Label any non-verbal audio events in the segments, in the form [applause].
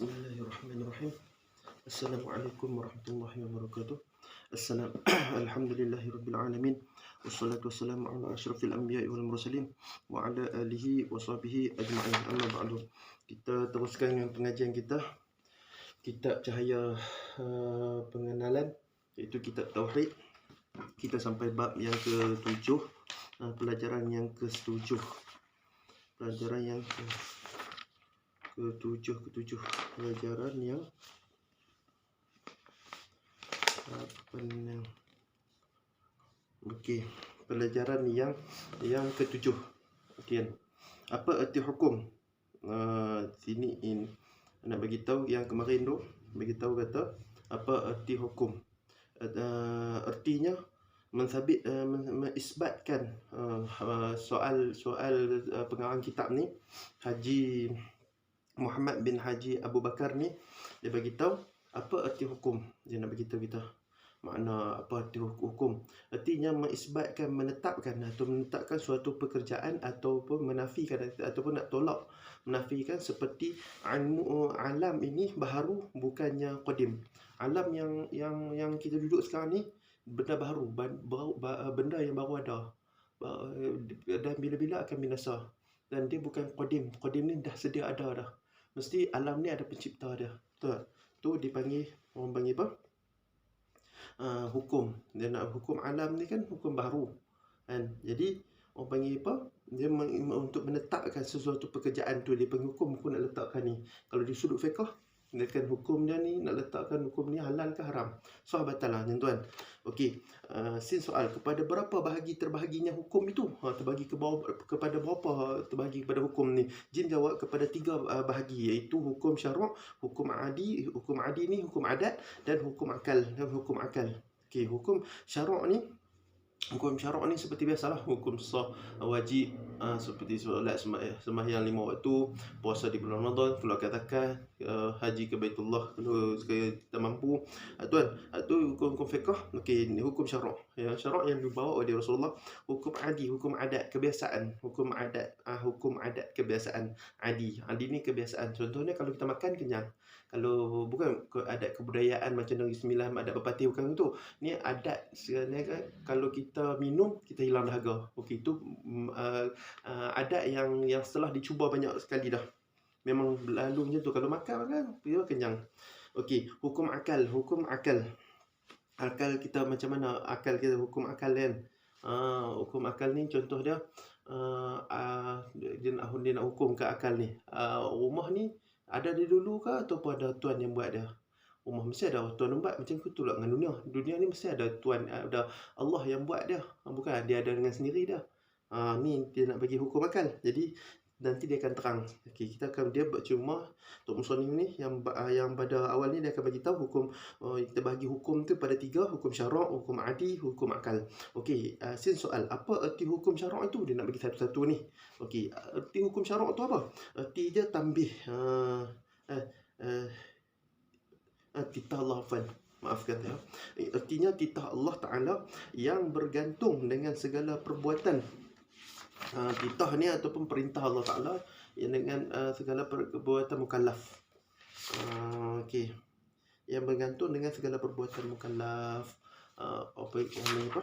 Bismillahirrahmanirrahim. Assalamualaikum warahmatullahi wabarakatuh. Assalam. [clears throat] Alhamdulillahirabbil alamin. Wassalatu wassalamu ala asyrafil anbiya'i wal mursalin wa ala alihi wa sahbihi ajma'in. Amma ba'du. Kita teruskan dengan pengajian kita. Kitab Cahaya uh, Pengenalan iaitu kitab tauhid. Kita sampai bab yang ke-7, uh, pelajaran yang ke-7. Pelajaran yang ke ketujuh ketujuh pelajaran yang apa ni okey pelajaran yang yang ketujuh. Okey. Apa erti hukum? Uh, sini in nak bagi tahu yang kemarin tu bagi tahu kata apa erti hukum? Uh, ertinya mensabit uh, mengisbatkan uh, soal soal uh, pengarang kitab ni Haji Muhammad bin Haji Abu Bakar ni dia bagi tahu apa erti hukum. Dia nak bagi tahu kita makna apa erti hukum. Artinya mengisbatkan menetapkan atau menetapkan suatu pekerjaan ataupun menafikan ataupun nak tolak menafikan seperti ilmu alam ini baharu bukannya qadim. Alam yang yang yang kita duduk sekarang ni benda baru benda yang baru ada. Dan bila-bila akan binasa. Dan dia bukan qadim. Qadim ni dah sedia ada dah mesti alam ni ada pencipta dia. Betul Tu dipanggil orang panggil apa? Uh, hukum. Dia nak hukum alam ni kan hukum baru. Kan? Jadi orang panggil apa? Dia untuk menetapkan sesuatu pekerjaan tu dia panggil hukum aku nak letakkan ni. Kalau di sudut fiqh Letakkan hukum dia ni nak letakkan hukum ni halal ke haram. Soal batal lah tuan. Okey. Uh, sin soal kepada berapa bahagi terbahaginya hukum itu? Ha, terbagi ke bawah, kepada berapa terbagi kepada hukum ni? Jin jawab kepada tiga uh, bahagi iaitu hukum syarak, hukum adi, hukum adi ni hukum adat dan hukum akal dan hukum akal. Okey, hukum syarak ni Hukum syarak ni seperti biasalah. Hukum sah wajib uh, Seperti solat sembahyang, lima waktu Puasa di bulan Ramadan Keluarkan zakat uh, Haji ke Baitullah Kalau kita mampu. Uh, Tuan Itu uh, hukum-hukum fiqah okay, ini hukum syarak ya, Syarak yang dibawa oleh Rasulullah Hukum adi Hukum adat Kebiasaan Hukum adat uh, Hukum adat Kebiasaan Adi. Adi ni kebiasaan. Contohnya kalau kita makan kenyang kalau bukan adat kebudayaan macam Negeri Sembilan adat berpati bukan itu ni adat sebenarnya kan kalau kita minum kita hilang dahaga okey itu uh, adat yang yang setelah dicuba banyak sekali dah. Memang lalu macam tu kalau makan makan dia kenyang. Okey hukum akal hukum akal akal kita macam mana akal kita hukum akal kan uh, hukum akal ni contoh dia uh, uh, dia nak hukum ke akal ni uh, rumah ni ada dia dulu ke ataupun ada tuan yang buat dia? Rumah mesti ada tuan buat macam tu lah dengan dunia. Dunia ni mesti ada tuan ada Allah yang buat dia. Bukan dia ada dengan sendiri dia. Ha, ni dia nak bagi hukum akal. Jadi nanti dia akan terang. Okey, kita akan dia cuma Tok Muslim ni yang yang pada awal ni dia akan bagi tahu hukum uh, kita bagi hukum tu pada tiga, hukum syarak, hukum adi, hukum akal. Okey, uh, sin soal, apa erti hukum syarak itu? Dia nak bagi satu-satu ni. Okey, erti hukum syarak tu apa? Erti dia tambih uh, uh, uh, uh, titah Allah fan. Maaf kata ya. Artinya titah Allah Ta'ala yang bergantung dengan segala perbuatan titah ni ataupun perintah Allah Taala yang dengan uh, segala perbuatan mukallaf. Uh, okey. Yang bergantung dengan segala perbuatan mukallaf. Uh, apa yang apa?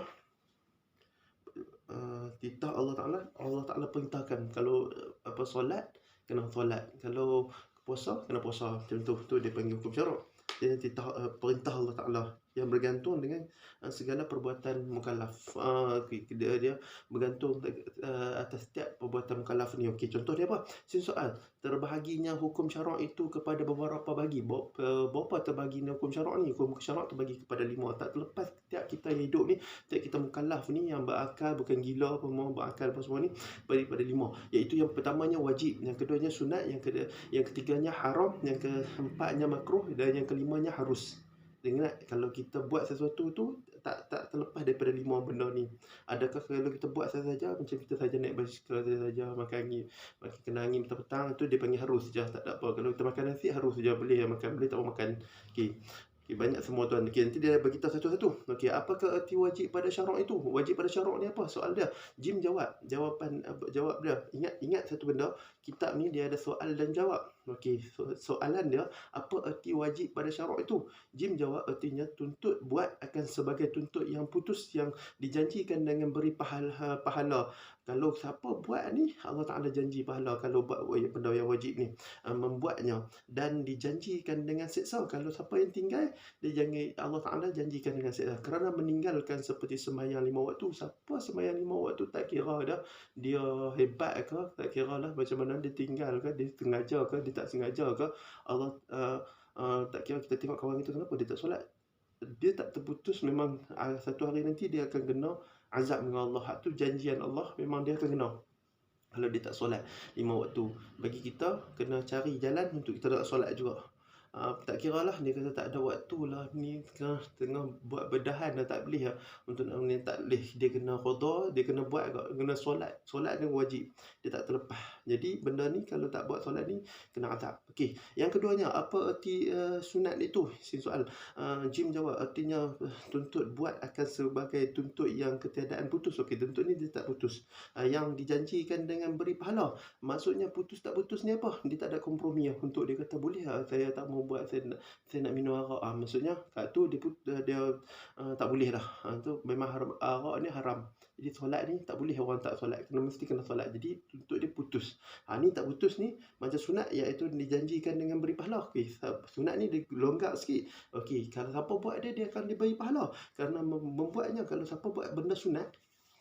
Uh, titah Allah Taala Allah Taala perintahkan kalau uh, apa solat kena solat kalau puasa kena puasa macam tu tu dia panggil hukum syarak dia titah uh, perintah Allah Taala yang bergantung dengan uh, segala perbuatan mukallaf. Uh, dia, dia bergantung uh, atas setiap perbuatan mukallaf ni. Okey, contoh dia apa? Sini soal. Terbahaginya hukum syarak itu kepada beberapa bagi. Berapa terbahaginya hukum syarak ni? Hukum syarak terbagi kepada lima. Tak terlepas setiap kita yang hidup ni, setiap kita mukallaf ni yang berakal, bukan gila apa mau berakal apa semua ni, daripada lima. Iaitu yang pertamanya wajib, yang keduanya sunat, yang kedua, yang ketiganya haram, yang keempatnya makruh dan yang kelimanya harus. Ingat kalau kita buat sesuatu tu tak tak terlepas daripada lima benda ni. Adakah kalau kita buat saja macam kita saja naik basikal saja makan angin, makan kena angin petang tu dia panggil harus saja tak ada apa. Kalau kita makan nasi harus saja boleh makan boleh tak makan. Okey. Okay, banyak semua tuan. Okay, nanti dia bagi tahu satu-satu. Okey, apakah erti wajib pada syarak itu? Wajib pada syarak ni apa? Soal dia. Jim jawab. Jawapan jawab dia. Ingat ingat satu benda, kitab ni dia ada soal dan jawab. Okey, so, soalan dia, apa erti wajib pada syarak itu? Jim jawab ertinya tuntut buat akan sebagai tuntut yang putus yang dijanjikan dengan beri pahala. pahala. Kalau siapa buat ni, Allah Ta'ala janji pahala kalau buat benda yang wajib ni. Uh, membuatnya. Dan dijanjikan dengan seksa. Kalau siapa yang tinggal, dia janji, Allah Ta'ala janjikan dengan seksa. Kerana meninggalkan seperti semayang lima waktu. Siapa semayang lima waktu tak kira dah. Dia hebat ke, tak kira lah macam mana dia tinggal ke, dia sengaja ke, dia tak sengaja ke. Allah uh, uh, tak kira kita tengok kawan kita kenapa dia tak solat. Dia tak terputus memang uh, satu hari nanti dia akan kena azab dengan Allah tu janjian Allah memang dia akan kena kalau dia tak solat lima waktu bagi kita kena cari jalan untuk kita tak solat juga Uh, tak kira lah dia kata tak ada waktu lah ni tengah, tengah buat berdahan dah tak boleh lah. Untuk nak ni tak boleh. Dia kena khoda dia kena buat kena solat. Solat ni wajib. Dia tak terlepas. Jadi benda ni kalau tak buat solat ni kena azab. Okey yang keduanya apa erti uh, sunat itu sin soal. Uh, Jim jawab artinya uh, tuntut buat akan sebagai tuntut yang ketiadaan putus. Okey tuntut ni dia tak putus. Uh, yang dijanjikan dengan beri pahala. Maksudnya putus tak putus ni apa? Dia tak ada kompromi lah untuk dia kata boleh lah saya tak mau buat saya nak, saya nak minum arak ah, maksudnya kat tu dia dia, dia uh, tak boleh lah. Uh, tu memang haram. Arak ni haram. Jadi solat ni tak boleh orang tak solat. Kena mesti kena solat. Jadi untuk dia putus. Ha, ni tak putus ni macam sunat iaitu dijanjikan dengan beri pahala. Okay. sunat ni dia longgar sikit. Okey kalau siapa buat dia dia akan diberi pahala. Kerana membuatnya kalau siapa buat benda sunat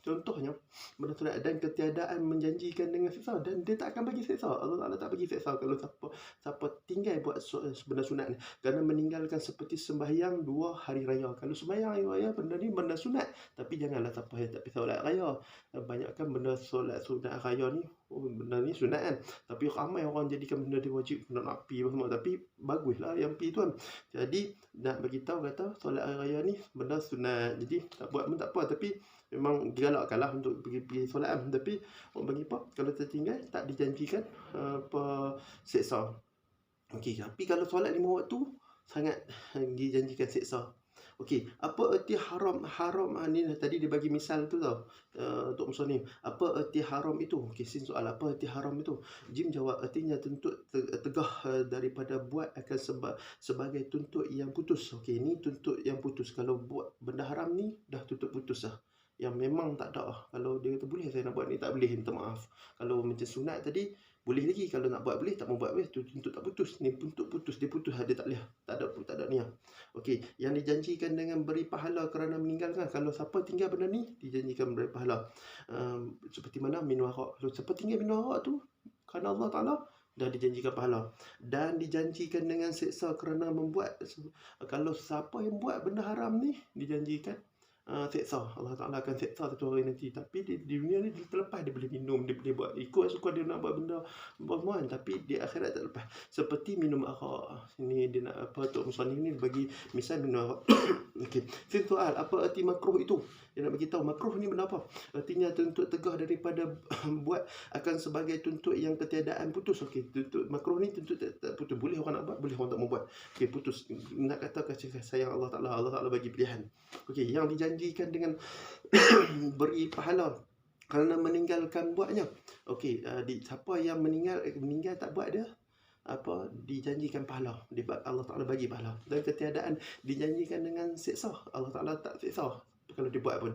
Contohnya, benda sunat dan ketiadaan menjanjikan dengan seksa dan dia tak akan bagi seksa. Allah Taala tak bagi seksa kalau siapa siapa tinggal buat benda sunat ni. Kerana meninggalkan seperti sembahyang dua hari raya. Kalau sembahyang hari raya benda ni benda sunat, tapi janganlah siapa yang tak pergi solat raya. Banyakkan benda solat sunat raya ni Oh, benda ni sunat kan? Tapi ramai orang jadikan benda dia wajib Nak nak pi semua. Tapi baguslah yang pi tuan Jadi nak bagi tahu kata Solat hari raya ni benda sunat. Jadi tak buat pun tak apa. Tapi memang digalakkan lah untuk pergi, pergi solat kan. Tapi orang bagi apa Kalau tertinggal tak dijanjikan apa seksa Okey, tapi kalau solat lima waktu Sangat dijanjikan seksa Okey, apa erti haram haram ni tadi dia bagi misal tu tau. Uh, Tok Muslim. Apa erti haram itu? Okey, sin soal apa erti haram itu? Jim jawab artinya tuntut tegah uh, daripada buat akan sebab sebagai tuntut yang putus. Okey, ni tuntut yang putus. Kalau buat benda haram ni dah tuntut putus lah. Yang memang tak ada. Kalau dia kata boleh saya nak buat ni tak boleh minta maaf. Kalau macam sunat tadi boleh lagi kalau nak buat boleh tak mau buat boleh. Tu tuntut tak putus ni tuntut putus dia putus dia tak boleh. Tak ada tak ada niat okey yang dijanjikan dengan beri pahala kerana meninggalkan. Kalau siapa tinggal benda ni dijanjikan beri pahala. Um, seperti mana minum arak? Kalau siapa tinggal minum arak tu? Kerana Allah Taala dah dijanjikan pahala. Dan dijanjikan dengan seksa kerana membuat. Kalau siapa yang buat benda haram ni dijanjikan uh, seksa Allah Ta'ala akan seksa satu hari nanti. Tapi di, di dunia ni dia terlepas. Dia boleh minum dia boleh buat ikut suka dia nak buat benda perempuan tapi di akhirat tak lepas seperti minum arak. Ini dia nak apa Tok Musani ni bagi misal minum arak. [coughs] Okey. soal apa arti makruh itu dia nak bagi tahu makruh ni benda apa artinya tuntut tegah daripada [laughs] buat akan sebagai tuntut yang ketiadaan putus. Okey tuntut makruh ni tuntut tak, tak putus. Boleh orang nak buat? Boleh orang tak mau buat. Okey putus. Nak kata kasih sayang Allah Taala Allah Taala bagi pilihan. Okey yang dijanji dijanjikan dengan [coughs] beri pahala kerana meninggalkan buatnya. Okey, uh, di siapa yang meninggal meninggal tak buat dia? Apa? Dijanjikan pahala. Allah Taala bagi pahala. Dan ketiadaan dijanjikan dengan seksa Allah Taala tak seksa kalau dibuat pun.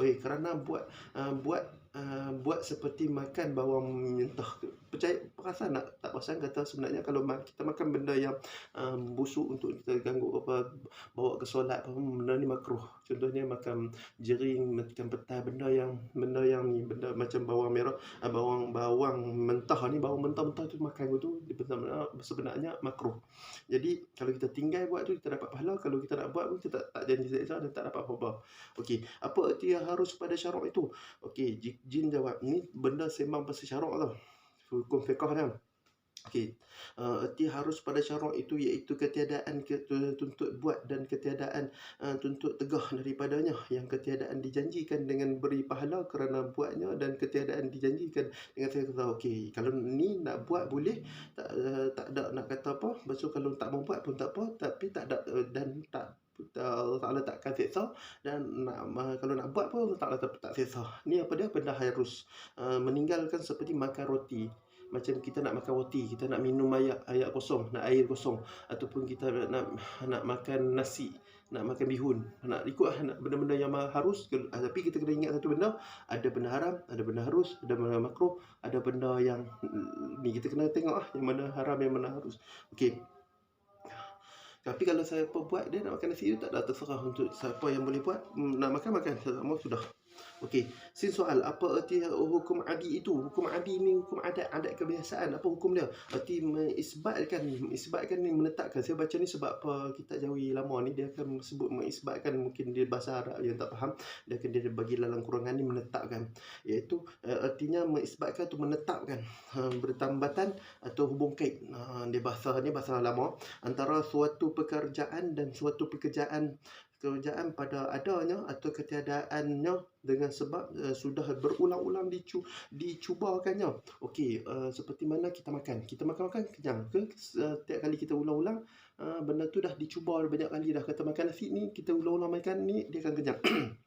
Okey kerana buat uh, buat uh, buat seperti makan bawang mentah percaya perasan tak tak perasan kata sebenarnya kalau kita makan benda yang um, busuk untuk kita ganggu apa bawa ke solat apa benda ni makruh. Contohnya makan jering makan petai benda yang benda yang ni benda macam bawang merah uh, bawang bawang mentah ni bawang mentah-mentah tu makan tu sebenarnya sebenarnya makruh. Jadi kalau kita tinggal buat tu kita dapat pahala. Kalau kita nak buat pun kita tak, tak janji seksa dan tak dapat apa-apa. Okey apa erti harus pada syarak itu? Okey jin jawab ni benda sembang pasal syarak tau hukum fiqah kan Okey, uh, erti harus pada syarak itu iaitu ketiadaan tuntut buat dan ketiadaan uh, tuntut tegah daripadanya. Yang ketiadaan dijanjikan dengan beri pahala kerana buatnya dan ketiadaan dijanjikan dengan saya kata okey kalau ni nak buat boleh. Tak uh, tak ada nak kata apa. Maksud kalau tak mau buat pun tak apa. Tapi tak ada uh, dan tak Allah Ta'ala takkan seksa dan nak, kalau nak buat pun Allah Ta'ala tak, tak seksa ni apa dia? Benda harus uh, meninggalkan seperti makan roti. Macam kita nak makan roti kita nak minum air air kosong nak air kosong. Ataupun kita nak nak makan nasi nak makan bihun. Nak ikut nak benda-benda yang harus. Ah, tapi kita kena ingat satu benda. Ada benda haram ada benda harus ada benda makruh ada benda yang ni kita kena tengok lah yang mana haram yang mana harus. Okey tapi kalau saya buat dia nak makan nasi tu tak ada terserah untuk siapa yang boleh buat. Nak makan makan. Semua sudah Okey, sin soal apa erti hukum adi itu? Hukum adi ni hukum adat, adat kebiasaan. Apa hukum dia? Erti mengisbatkan, mengisbatkan ni menetapkan. Saya baca ni sebab apa kita jawi lama ni dia akan sebut mengisbatkan mungkin dia bahasa Arab yang tak faham. Dia akan dia bagi dalam kurangan ni menetapkan. Iaitu artinya mengisbatkan tu menetapkan bertambatan atau hubung kait. Dia bahasa ni bahasa lama antara suatu pekerjaan dan suatu pekerjaan kerajaan pada adanya atau ketiadaannya dengan sebab uh, sudah berulang-ulang dicu dicubakannya. Okey, uh, seperti mana kita makan. Kita makan-makan kenyang ke? Uh, tiap kali kita ulang-ulang uh, benda tu dah dicuba banyak kali dah. Kata makan nasi ni, kita ulang-ulang makan ni dia akan kenyang. [clears throat]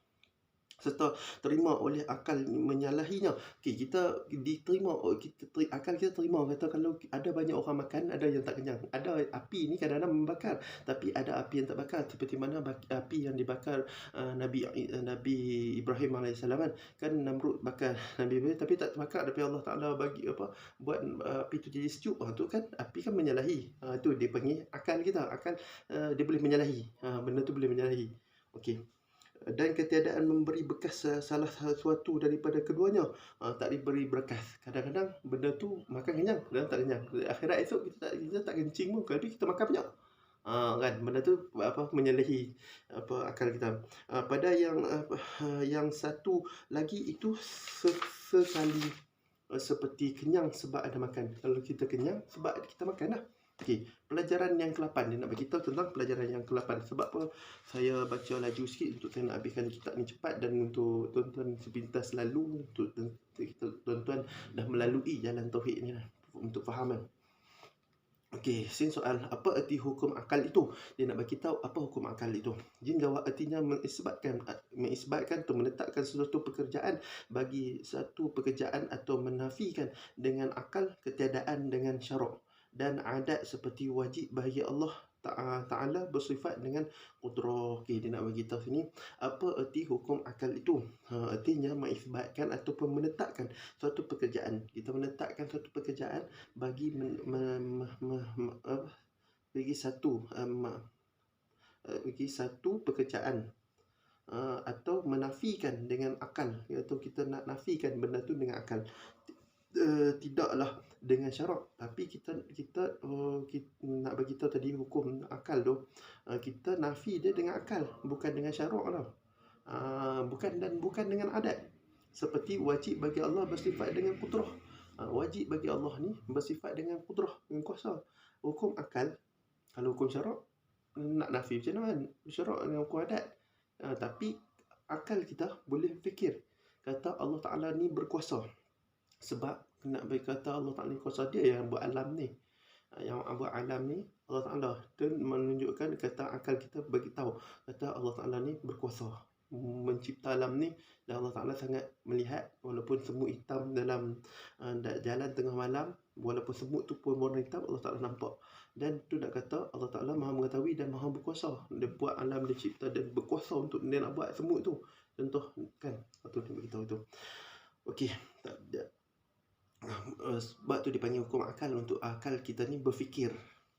serta terima oleh akal menyalahinya. Okey, kita diterima oh, kita teri, akal kita terima kata kalau ada banyak orang makan, ada yang tak kenyang. Ada api ni kadang-kadang membakar, tapi ada api yang tak bakar seperti mana api yang dibakar uh, Nabi uh, Nabi Ibrahim AS kan. Kan Namrud bakar [laughs] Nabi Ibrahim tapi tak terbakar tapi Allah Taala bagi apa buat uh, api tu jadi sejuk. Ha, tu kan api kan menyalahi. Ha, tu dia panggil akal kita. Akal uh, dia boleh menyalahi. Ha, benda tu boleh menyalahi. Okey dan ketiadaan memberi bekas salah sesuatu daripada keduanya. Uh, tak diberi berkas. Kadang-kadang benda tu makan kenyang dan tak kenyang. Akhirat esok kita tak kita tak kencing pun tapi kita makan banyak. Uh, kan? Benda tu apa menyalahi apa akal kita. Uh, pada yang uh, yang satu lagi itu sekali uh, seperti kenyang sebab ada makan. Kalau kita kenyang sebab kita makan lah Okey, pelajaran yang ke-8 dia nak bagi tahu tentang pelajaran yang ke-8. Sebab apa? Saya baca laju sikit untuk saya nak habiskan kitab ni cepat dan untuk tuan-tuan sepintas lalu untuk tuan-tuan dah melalui jalan tauhid ni lah untuk faham kan. Okey, sin soal apa erti hukum akal itu? Dia nak bagi tahu apa hukum akal itu. Jin jawab artinya mengisbatkan mengisbatkan atau menetapkan sesuatu pekerjaan bagi satu pekerjaan atau menafikan dengan akal ketiadaan dengan syarak dan adat seperti wajib bagi Allah Ta'ala bersifat dengan kudrah. Okay, dia nak bagi tahu sini. Apa erti hukum akal itu? Ha, artinya mengisbatkan ataupun menetapkan suatu pekerjaan. Kita menetapkan suatu pekerjaan bagi men, me, me, me, me, apa? bagi satu um, bagi satu pekerjaan uh, atau menafikan dengan akal iaitu kita nak nafikan benda tu dengan akal uh, tidaklah dengan syarak tapi kita kita, uh, kita nak bagi tahu tadi hukum akal tu uh, kita nafi dia dengan akal bukan dengan syarak lah. Uh, bukan dan bukan dengan adat. Seperti wajib bagi Allah bersifat dengan kudrah uh, wajib bagi Allah ni bersifat dengan kudrah dengan kuasa. Hukum akal kalau hukum syarak nak nafi macam mana? Syarak dengan hukum adat. Uh, tapi akal kita boleh fikir. Kata Allah Ta'ala ni berkuasa. Sebab nak berkata Allah Ta'ala kuasa dia yang buat alam ni. Ah, yang buat alam ni Allah Ta'ala dan menunjukkan kata akal kita bagi tahu kata Allah Ta'ala ni berkuasa mencipta alam ni. Dan Allah Ta'ala sangat melihat walaupun semut hitam dalam uh, jalan tengah malam walaupun semut tu pun warna hitam Allah Ta'ala nampak. Dan tu nak kata Allah Ta'ala maha mengetahui dan maha berkuasa. Dia buat alam dia cipta dan berkuasa untuk dia nak buat semut tu. Contoh kan atau dia beritahu tu. Okey, tak ada uh, sebab tu dipanggil hukum akal untuk akal kita ni berfikir.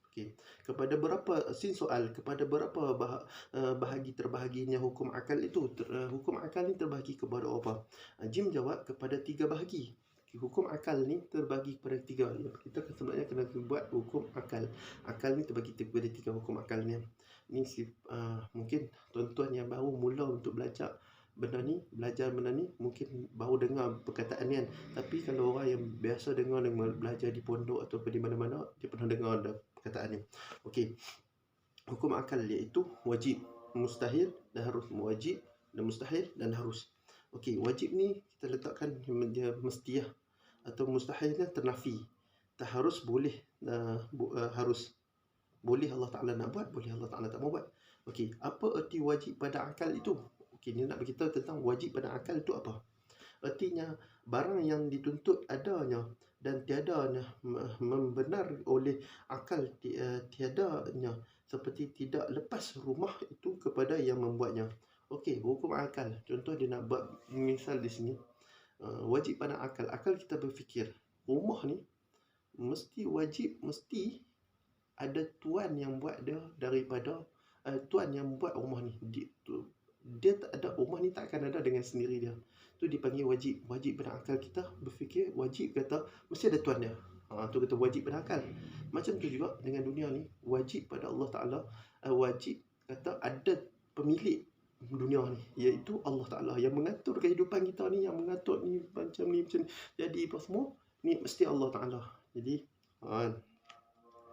Okey. Kepada berapa sin soal kepada berapa bah, uh, bahagi terbahaginya hukum akal itu ter, uh, hukum akal ni terbahagi kepada apa? Uh, Jim jawab kepada tiga bahagi. Okay, hukum akal ni terbagi kepada tiga kita sebenarnya kena buat hukum akal. Akal ni terbagi kepada tiga hukum akal ni. Ni uh, mungkin tuan-tuan yang baru mula untuk belajar benda ni belajar benda ni mungkin baru dengar perkataan ni kan. Tapi kalau orang yang biasa dengar dengan belajar di pondok atau di mana-mana dia pernah dengar ada perkataan ni. Okey. Hukum akal iaitu wajib mustahil dan harus wajib dan mustahil dan harus. Okey wajib ni kita letakkan dia mestiah atau mustahilnya ternafi. Tak harus boleh uh, bu, uh, harus. Boleh Allah Taala nak buat boleh Allah Taala tak mau buat. Okey apa erti wajib pada akal itu Okey, ni nak beritahu tentang wajib pada akal itu apa? Artinya barang yang dituntut adanya dan tiadanya membenar oleh akal eh, tiadanya seperti tidak lepas rumah itu kepada yang membuatnya. Okey, hukum akal. Contoh dia nak buat misal di sini. Uh, wajib pada akal. Akal kita berfikir, rumah ni mesti wajib mesti ada tuan yang buat dia daripada uh, tuan yang buat rumah ni. Dia, tu, dia tak ada rumah ni tak akan ada dengan sendiri dia. Tu dipanggil wajib. Wajib pada akal kita berfikir wajib kata mesti ada tuan dia. Ha, tu kata wajib pada akal. Macam tu juga dengan dunia ni wajib pada Allah Taala uh, wajib kata ada pemilik dunia ni iaitu Allah Taala yang mengatur kehidupan kita ni yang mengatur ni macam ni macam ni. jadi apa semua ni mesti Allah Taala. Jadi ha,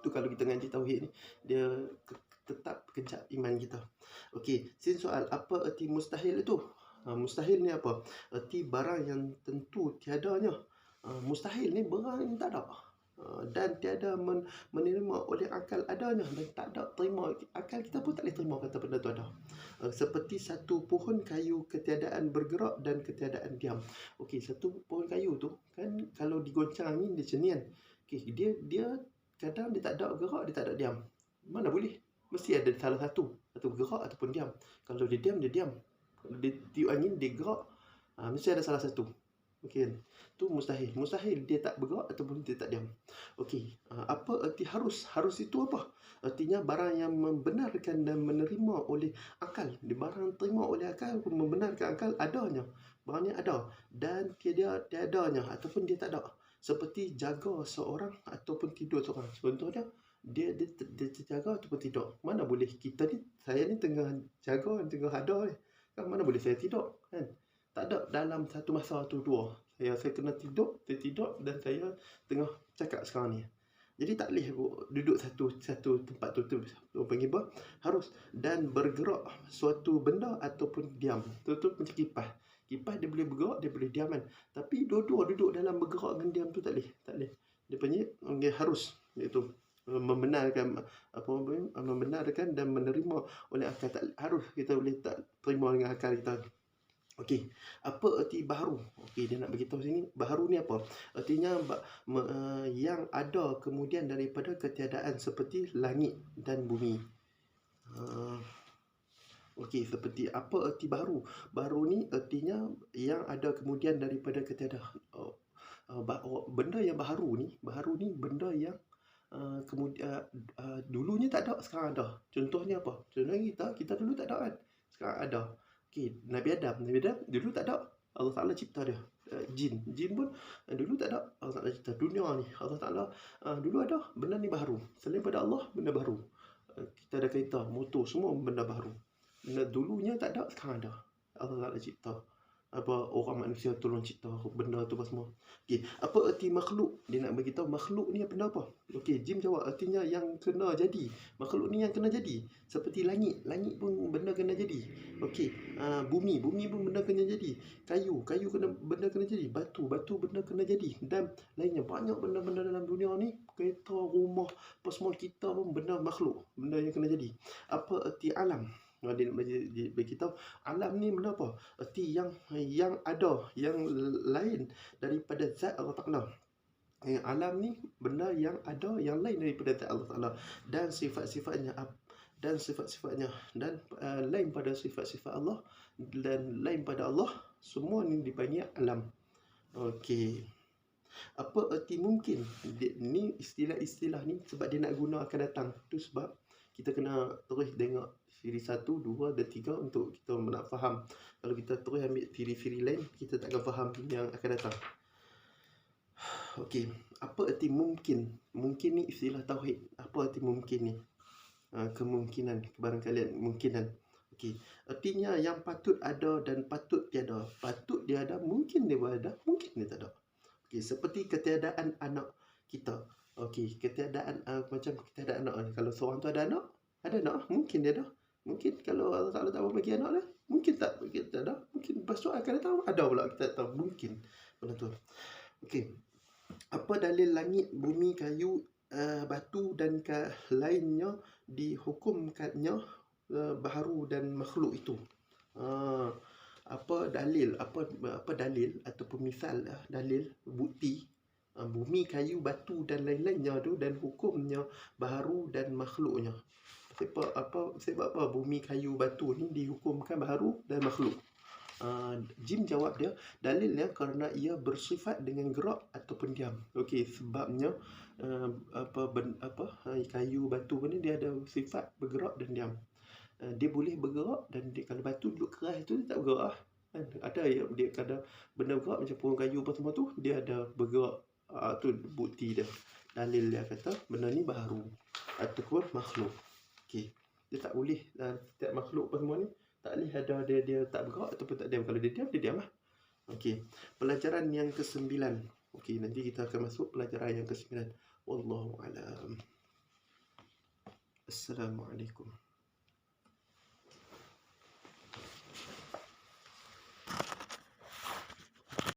tu kalau kita ngaji tauhid ni dia tetap kejap iman kita. Okey, sin soal apa erti mustahil itu? Ha, mustahil ni apa? Erti barang yang tentu tiadanya. Ha, mustahil ni barang yang tak ada. Ah, dan tiada men, menerima oleh akal adanya dan tak ada terima akal kita pun tak boleh terima kata benda tu ada uh, seperti satu pohon kayu ketiadaan bergerak dan ketiadaan diam okey satu pohon kayu tu kan kalau digoncang angin dia cenian okey dia dia kadang dia tak ada gerak dia tak ada diam mana boleh mesti ada salah satu satu gerak ataupun diam kalau dia diam dia diam kalau dia tiup angin dia gerak uh, mesti ada salah satu okey kan tu mustahil. Mustahil dia tak bergerak ataupun dia tak diam. Okey, uh, apa erti harus? Harus itu apa? Artinya barang yang membenarkan dan menerima oleh akal. Di barang terima oleh akal membenarkan akal adanya. Barangnya ada dan tiada tiadanya ataupun dia tak ada. Seperti jaga seorang ataupun tidur seorang. Contohnya dia dia, dia terjaga ataupun tidur. Mana boleh kita ni saya ni tengah jaga tengah ada ni. Kan mana boleh saya tidur kan? Tak ada dalam satu masa atau dua saya saya kena tidur, tidur dan saya tengah cakap sekarang ni. Jadi tak boleh duduk satu satu tempat tu tu panggil apa? Harus dan bergerak suatu benda ataupun diam. Tu tu macam kipas. Kipas dia boleh bergerak, dia boleh diam kan. Tapi dua-dua duduk dalam bergerak dengan diam tu tak boleh. Tak boleh. Dia panggil okay, harus iaitu membenarkan apa membenarkan dan menerima oleh akal tak harus kita boleh tak terima dengan akal kita Okey, apa erti baharu? Okey, dia nak bagi tahu sini, baharu ni apa? Artinya me, uh, yang ada kemudian daripada ketiadaan seperti langit dan bumi. Uh, Okey, seperti apa erti baharu? Baharu ni artinya yang ada kemudian daripada ketiadaan. Uh, uh, benda yang baharu ni, baharu ni benda yang uh, kemudian uh, uh, dulunya tak ada, sekarang ada. Contohnya apa? Contohnya kita, kita dulu tak ada kan? Sekarang ada. Okay, Nabi Adam. Nabi Adam dulu tak ada. Allah Ta'ala cipta dia. Uh, jin. Jin pun uh, dulu tak ada. Allah Ta'ala cipta dunia ni. Allah Ta'ala uh, dulu ada. Benda ni baru. Selain pada Allah, benda baru. Uh, kita ada kereta, motor, semua benda baru. Benda dulunya tak ada, sekarang ada. Allah Ta'ala cipta apa orang manusia tolong cipta benda tu apa semua. Okey, apa erti makhluk? Dia nak bagi tahu makhluk ni benda apa? Okey, Jim jawab artinya yang kena jadi. Makhluk ni yang kena jadi. Seperti langit, langit pun benda kena jadi. Okey, uh, bumi, bumi pun benda kena jadi. Kayu, kayu kena benda kena jadi. Batu, batu benda kena jadi. Dan lainnya banyak benda-benda dalam dunia ni, kereta, rumah, apa semua kita pun benda makhluk, benda yang kena jadi. Apa erti alam? Dia nak bagi, bagi tahu alam ni benda apa? Erti yang yang ada yang lain daripada zat Allah Taala. Yang alam ni benda yang ada yang lain daripada zat Allah Taala. Dan sifat-sifatnya dan sifat-sifatnya dan uh, lain pada sifat-sifat Allah dan lain pada Allah semua ni dipanggil alam. Okey. Apa erti mungkin? Dia, ni istilah-istilah ni sebab dia nak guna akan datang. Tu sebab kita kena terus tengok siri satu, dua dan tiga untuk kita nak faham. Kalau kita terus ambil siri-siri lain, kita tak akan faham yang akan datang. Okey, apa erti mungkin? Mungkin ni istilah tauhid. Apa erti mungkin ni? Ha, kemungkinan, kebarangkalian, mungkinan. Okey, artinya yang patut ada dan patut tiada. Patut dia ada, mungkin dia ada, mungkin dia tak ada. Okey, seperti ketiadaan anak kita. Okey, ketiadaan uh, macam ketiadaan anak. Kalau seorang tu ada anak, ada anak, mungkin dia ada. Mungkin kalau Allah Ta'ala tak bagi anak lah. Mungkin tak. Mungkin tak ada. Mungkin tu akan tahu. Ada pula kita tak tahu. Mungkin. Benda tu. Okey. Apa dalil langit, bumi, kayu, uh, batu dan ke lainnya dihukumkannya uh, baharu dan makhluk itu. Uh, apa dalil apa apa dalil ataupun misal lah, dalil bukti uh, bumi kayu batu dan lain-lainnya tu dan hukumnya baharu dan makhluknya sebab apa sebab apa bumi kayu batu ni dihukumkan baharu dan makhluk Uh, Jim jawab dia dalilnya kerana ia bersifat dengan gerak ataupun diam. Okey, sebabnya uh, apa ben, apa kayu batu ni dia ada sifat bergerak dan diam. Uh, dia boleh bergerak dan dia, kalau batu duduk keras tu dia tak bergerak. Kan? Ada yang dia kadang benda bergerak macam pohon kayu apa semua tu dia ada bergerak. Uh, tu bukti dia. Dalil dia kata benda ni baharu ataupun makhluk. Okey. Dia tak boleh uh, setiap makhluk apa semua ni tak boleh ada dia dia tak bergerak ataupun tak diam. Kalau dia diam, dia diam lah. Okey. Pelajaran yang kesembilan. Okey, nanti kita akan masuk pelajaran yang kesembilan. Wallahu alam. Assalamualaikum.